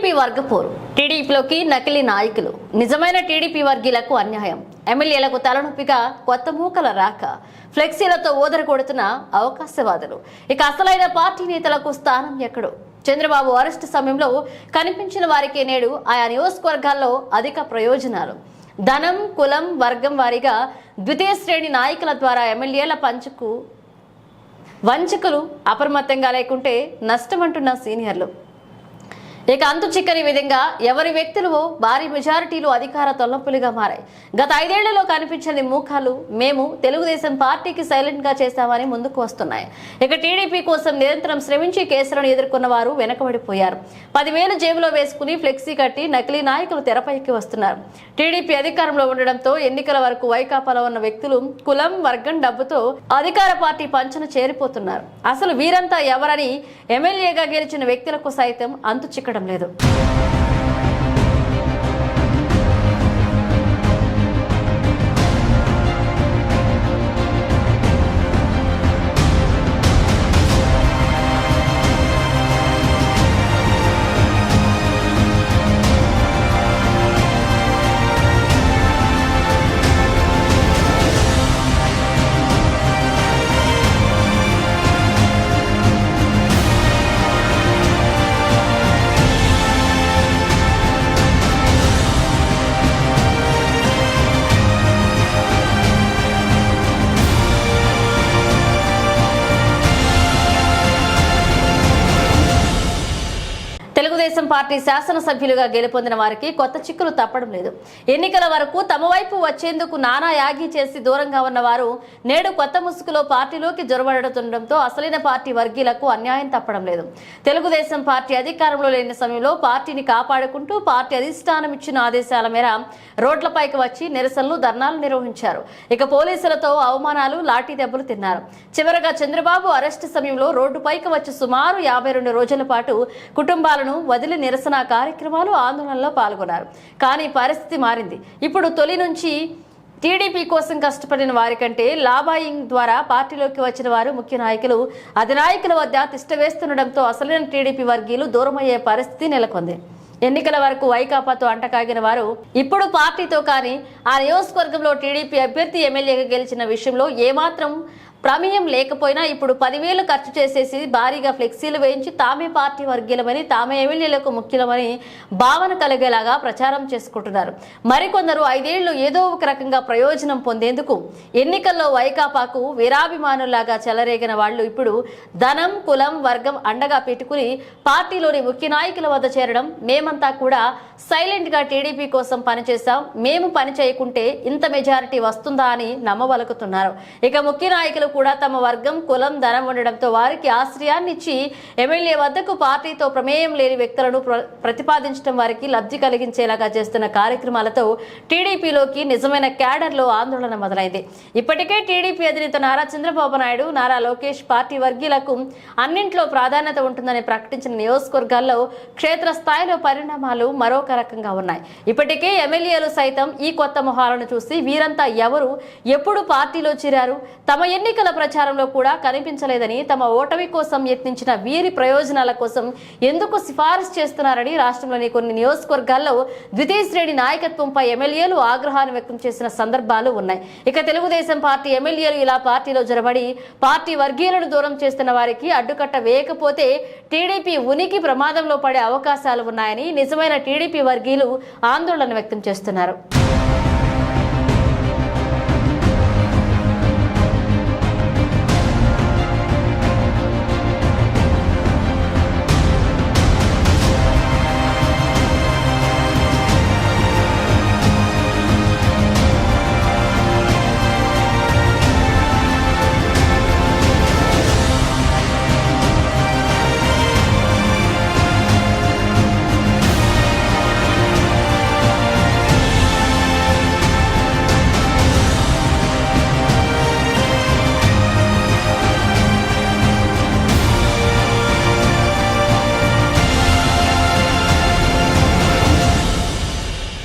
TDP వర్గపోరు. టీడీపీలోకి నకిలీ నాయకులు. నిజమైన టీడీపీ వర్గీలకు అన్యాయం. ఎమ్మెల్యేలకు తలనొప్పిగా కొత్త మూకల రాక ఫ్లెక్సీలతో ఓదర కొడుతున్న అవకాశవాదులు. ఇక అసలైన పార్టీ నేతలకు స్థానం ఎక్కడు? చంద్రబాబు అరెస్టు సమయంలో కనిపించిన వారికే నేడు ఆయా నియోజకవర్గాల్లో అధిక ప్రయోజనాలు. ధనం కులం వర్గం వారీగా ద్వితీయ శ్రేణి నాయకుల ద్వారా ఎమ్మెల్యేల పంచుకు వంచకులు అప్రమత్తంగా లేకుంటే నష్టమంటున్న సీనియర్లు. ఇక అంతు చిక్కని విధంగా ఎవరి వ్యక్తులు భారీ మెజారిటీలు అధికార తొలపులుగా మారాయి. గత ఐదేళ్ళలో కనిపించని మూఖాలు మేము తెలుగుదేశం పార్టీకి సైలెంట్గా చేశామని ముందుకు వస్తున్నాయి. ఇక టీడీపీ కోసం నిరంతరం శ్రమించి కేసులను ఎదుర్కొన్న వారు వెనకబడిపోయారు. పదివేలు జేబులో వేసుకుని ఫ్లెక్సీ కట్టి నకిలీ నాయకులు తెరపైకి వస్తున్నారు. టీడీపీ అధికారంలో ఉండడంతో ఎన్నికల వరకు వైకాపాలో ఉన్న వ్యక్తులు కులం వర్గం డబ్బుతో అధికార పార్టీ పంచన చేరిపోతున్నారు. అసలు వీరంతా ఎవరని ఎమ్మెల్యేగా గెలిచిన వ్యక్తులకు సైతం అంతు చిక్కడం లేదు. పార్టీ శాసనసభ్యులుగా గెలుపొందిన వారికి కొత్త చిక్కులు తప్పడం లేదు. ఎన్నికల వరకు తమ వైపు వచ్చేందుకు నానా యాగి చేసి దూరంగా ఉన్న వారు నేడు కొత్త ముసుగులో పార్టీలోకి జొరబడుతుండటంతో అసలైన పార్టీ వర్గీయులకు అన్యాయం తప్పడం లేదు. తెలుగుదేశం పార్టీ అధికారంలో లేని సమయంలో పార్టీని కాపాడుకుంటూ పార్టీ అధిష్టానం ఇచ్చిన ఆదేశాల మేర రోడ్లపైకి వచ్చి నిరసనలు ధర్నాలు నిర్వహించారు. ఇక పోలీసులతో అవమానాలు లాఠీ దెబ్బలు తిన్నారు. చివరగా చంద్రబాబు అరెస్టు సమయంలో రోడ్డుపైకి వచ్చి సుమారు యాభై రెండు రోజుల పాటు కుటుంబాలను వదిలి నిరసన కార్యక్రమాలు ఆందోళనలో పాల్గొన్నారు. కానీ పరిస్థితి మారింది. ఇప్పుడు తొలి నుంచి టీడీపీ కోసం కష్టపడిన వారికంటే లాబాయింగ్ ద్వారా పార్టీలోకి వచ్చిన వారు ముఖ్య నాయకులు అధినాయకుల వద్ద తిష్టవేస్తుండటంతో అసలైన టీడీపీ వర్గీయులు దూరమయ్యే పరిస్థితి నెలకొంది. ఎన్నికల వరకు వైకాపాతో అంటకాగిన వారు ఇప్పుడు పార్టీతో కానీ ఆ నియోజకవర్గంలో టీడీపీ అభ్యర్థి ఎమ్మెల్యేగా గెలిచిన విషయంలో ఏమాత్రం ప్రమేయం లేకపోయినా ఇప్పుడు పదివేలు ఖర్చు చేసేసి భారీగా ఫ్లెక్సీలు వేయించి తామే పార్టీ వర్గీయులమని తామే ఎమ్మెల్యేలకు ముఖ్యులమని భావన కలిగేలాగా ప్రచారం చేసుకుంటున్నారు. మరికొందరు ఐదేళ్ళు ఏదో ఒక రకంగా ప్రయోజనం పొందేందుకు ఎన్నికల్లో వైకాపాకు వీరాభిమానులాగా చెలరేగిన వాళ్ళు ఇప్పుడు ధనం కులం వర్గం అండగా పెట్టుకుని పార్టీలోని ముఖ్య నాయకుల వద్ద చేరడం మేమంతా కూడా సైలెంట్గా టీడీపీ కోసం పనిచేశాం మేము పని చేయకుంటే ఇంత మెజారిటీ వస్తుందా అని నమ్మవలుకుతున్నారు. ఇక ముఖ్య నాయకులు కూడా తమ వర్గం కులం ధనం ఉండడంతో వారికి ఆశ్రయాన్నిచ్చి ఎమ్మెల్యే వద్దకు పార్టీతో ప్రమేయం లేని వ్యక్తులను ప్ర- ప్రతిపాదించడం వారికి లబ్ధి కలిగించేలాగా చేస్తున్న కార్యక్రమాలతో టీడీపీలోకి నిజమైన క్యాడర్లో ఆందోళన మొదలైంది. ఇప్పటికే టీడీపీ అధినేత నారా చంద్రబాబు నాయుడు నారా లోకేష్ పార్టీ వర్గీయులకు అన్నింట్లో ప్రాధాన్యత ఉంటుందని ప్రకటించిన నియోజకవర్గాల్లో క్షేత్రస్థాయిలో పరిణామాలు మరొక రకంగా ఉన్నాయి. ఇప్పటికే ఎమ్మెల్యేలు సైతం ఈ కొత్త మొహాలను చూసి వీరంతా ఎవరు ఎప్పుడు పార్టీలో చేరారు తమ ఎన్నిక ఎన్నికల ప్రచారంలో కూడా కనిపించలేదని తమ ఓటమి కోసం యత్నించిన వీరి ప్రయోజనాల కోసం ఎందుకు సిఫారసు చేస్తున్నారని రాష్ట్రంలోని కొన్ని నియోజకవర్గాల్లో ద్వితీయ శ్రేణి నాయకత్వంపై ఎమ్మెల్యేలు ఆగ్రహాన్ని వ్యక్తం చేసిన సందర్భాలు ఉన్నాయి. ఇక తెలుగుదేశం పార్టీ ఎమ్మెల్యేలు ఇలా పార్టీలో జరబడి పార్టీ వర్గీయులను దూరం చేస్తున్న వారికి అడ్డుకట్ట వేయకపోతే టీడీపీ ఉనికి ప్రమాదంలో పడే అవకాశాలు ఉన్నాయని నిజమైన టీడీపీ వర్గీయులు ఆందోళన వ్యక్తం చేస్తున్నారు.